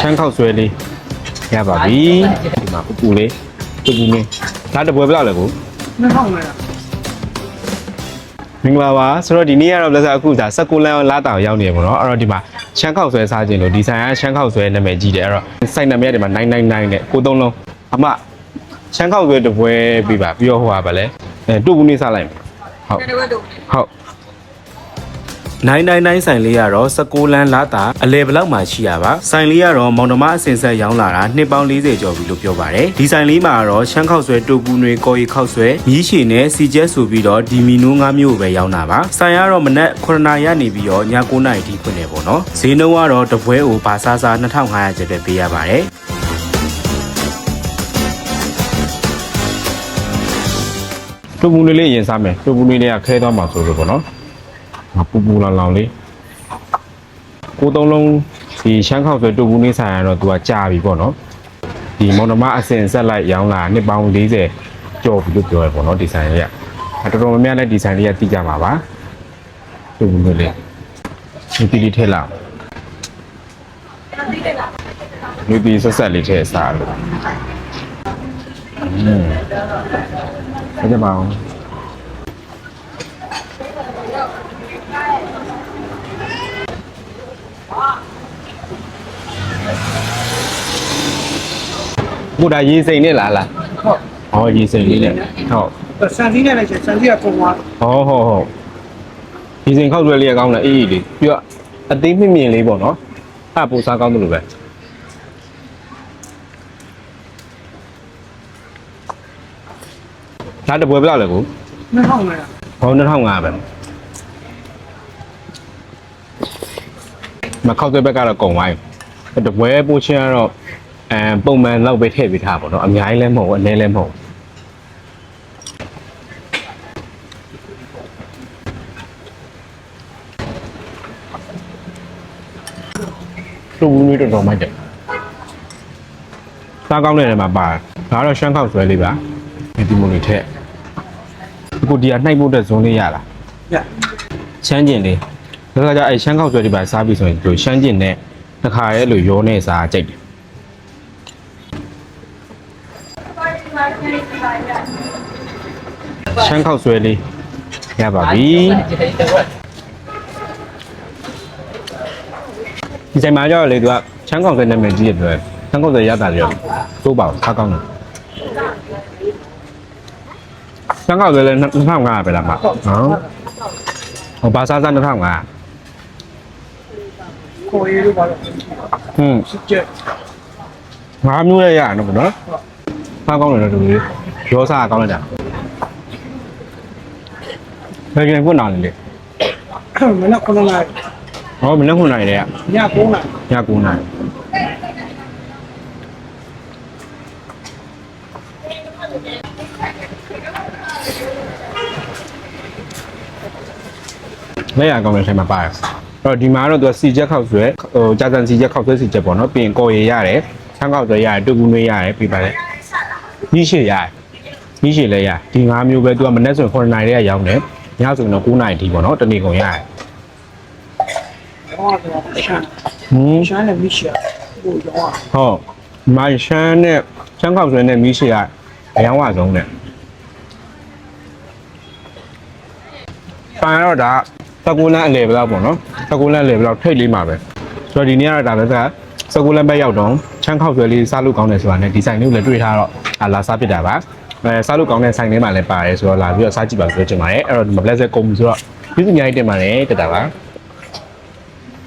ရှမ်းခောက်ဆွဲလေးရပါပြီဒီမှာပူပူလေးပူပူလေးဒါတပွဲဘယ်လောက်လဲကိုနှစ်ထောင်လဲမင်္ဂလာပါဆိုတော့ဒီနေ့ကတော့လက်စားအခုဒါ16လမ်းလာတောင်ရောက်နေရပေါ့နော်အဲ့တော့ဒီမှာရှမ်းခောက်ဆွဲစားခြင်းလို့ဒီဆိုင်ကရှမ်းခောက်ဆွဲနာမည်ကြီးတယ်အဲ့တော့စိုက်နာမည်ကဒီမှာ999နဲ့ကိုသုံးလုံးအမရှမ်းခောက်ဆွဲတပွဲပြပါပြီးတော့ဟိုပါဗလဲအဲတူဘူးနေစားလိုက်မယ်ဟုတ်တဲ့ဘက်တော့ဟုတ် 999ဆိုင်လေးကတော့16လမ်းလာတာအလဲဘလောက်မှရှိရပါဆိုင်လေးကတော့မောင်တမအစင်ဆက်ရောင်းလာတာနှစ်ပေါင်း40ကျော်ပြီလို့ပြောပါတယ်ဒီဆိုင်လေးမှာကတော့ရှမ်းခောက်ဆွဲတူပူနွေကော်ရီခောက်ဆွဲမြီးရှည်နဲ့စီကျက်ဆိုပြီးတော့ဒီမီနို၅မျိုးပဲရောင်းတာပါဆိုင်ကတော့မနက်9နာရီကနေပြီးတော့ည9နာရီထိဖွင့်နေပေါ့နော်ဈေးနှုန်းကတော့တပွဲကိုဘာစားစား2500ကျပ်ပဲပေးရပါတယ်တူပူနွေလေးရင်စားမယ်တူပူနွေလေးကခဲသွားမှာဆိုလို့ပေါ့နော်ငါ ပူပူလောင်လောင်လေးကိုသုံးလုံးဒီရှမ်းခောက်ဆိုတူဘူးနေဆိုင်ရတော့သူကကြာပြီပေါ့နော်ဒီမော်နမအစင်ဆက်လိုက်ရောင်းလာနှစ်ပေါင်း40ကျော်ပြီလို့ပြောရပေါ့နော်ဒီဆိုင်လေးကအဲတော်တော်များများလည်းဒီဆိုင်လေးကတိကြမှာပါတူဘူးလေးဒီပီလီထဲလာလူဒီဆက်ဆက်လေးထဲစားလို့อืมအဲ့ဒါပါအောင် ကိုဒါရေးစိန်နဲ့လားလားဟုတ်ဟောရေးစိန်လေးနဲ့ဟုတ်ဆန်စီးနဲ့လည်းဆန်စီးကကုန်သွားဟောဟောဟောရေးစိန်ခောက်တွဲလေးကကောင်းတယ်အေးအေးလေးပြီးတော့အသိမြင့်မြင့်လေးပေါ့နော်အဲ့ပူစားကောင်းတယ်လို့ပဲဒါတပွဲဘယ်လောက်လဲကိုနှစ်ထောင်လဲဟော2500ပဲ မခောက်တွဲဘက်ကတော့ကုန်သွားပြီတပွဲပို့ချင်းကတော့အဲပုံမှန်လောက်ပဲထည့်ပေးထားပါတော့အများကြီးလည်းမဟုတ်ဘူးအနည်းလည်းမဟုတ်ဘူးတူဘူးလေးတော်တော်မိုက်တယ်စားကောင်းတဲ့နေရာမှာပါတယ်ဒါကတော့ရှမ်းခောက်ဆွဲလေးပါဒီမိုလေးထက်အခုဒီကနှိုက်ဖို့တဲ့ဇွန်လေးရလားရရှမ်းကျင်လေး ဒါကကြအဲ့ရှမ်းခောက်ဆွဲဒီပါစားပြီဆိုရင်သူရှမ်းကျင်နဲ့တစ်ခါရဲလို့ရောနေစားကြိုက်တယ်ရှမ်းခောက်ဆွဲလေးရပါပြီဒီချိန်မှာကြောက်လေသူကရှမ်းခောက်ဆွဲနာမည်ကြီးရဲ့အတွက်ရှမ်းခောက်ဆွဲရတာလေတော့သိုးပါဘူးထားကောင်းတယ်ရှမ်းခောက်ဆွဲလည်း2500ပဲလားမနော်ဟောဘာစားစား2500 ကိုရီးလို့ပါတော့ဟွန်းစစ်ကျက်ငါးမျိုးလည်းရအောင်နော်စားကောင်းတယ်တော့ဒီရောစားကောင်းလိုက်တာဘယ်ကင်ကွနာလေလေမနက်9နာရီဟောမနေ့ခုနိုင်လေကည9နာရီည9နိုင်လဲရကောင်းတဲ့ဆိုင်မှာပါတယ်အဲ့ တော့ဒီမှာတော့သူကစီချက်ခောက်ဆွဲဟိုကြာစံစီချက်ခောက်ဆွဲစီချက်ပေါ့နော်ပြင်ကော်ရည်ရတယ်ချမ်းခောက်ဆွဲရတယ်တူကူနွေးရတယ်ပြပါတယ်ညှိရှည်ရတယ်ညှိရှည်လည်းရဒီ၅မျိုးပဲသူကမနေ့ဆိုရင်9နိုင်တဲ့ရောက်တယ်ညဆိုရင်တော့9နိုင်အထိပေါ့နော်တနေ့ကုန်ရတယ်ဟောတော့ရှမ်းဟင်းရှမ်းနဲ့မီရှာဟိုရောဟုတ်မိုင်ရှမ်းနဲ့ရှမ်းခောက်ဆွဲနဲ့မီးရှိကအယောင်ဝဆုံးနဲ့ပန်တော့ဒါ သကူလန်းအလေဘလောက်ပေါ့နော်သကူလန်းအလေဘလောက်ထိတ်လေးမှာပဲဆိုတော့ဒီနေ့ကတော့ဒါလည်းကသကူလန်းဘက်ရောက်တော့ချမ်းခောက်ဆွဲလေးစားလို့ကောင်းတယ်ဆိုတာနဲ့ဒီဆိုင်လေးကိုလည်းတွေ့ထားတော့အာလာစားပြစ်တာပါအဲစားလို့ကောင်းတဲ့ဆိုင်လေးမှာလည်းပါတယ်ဆိုတော့လာပြီးတော့စားကြည့်ပါဆိုတော့ကျင်ပါတယ်အဲ့တော့ဒီမှာ black ကုံပြီဆိုတော့ပြည်သူအများကြီးတင်ပါတယ်တက်တာပါ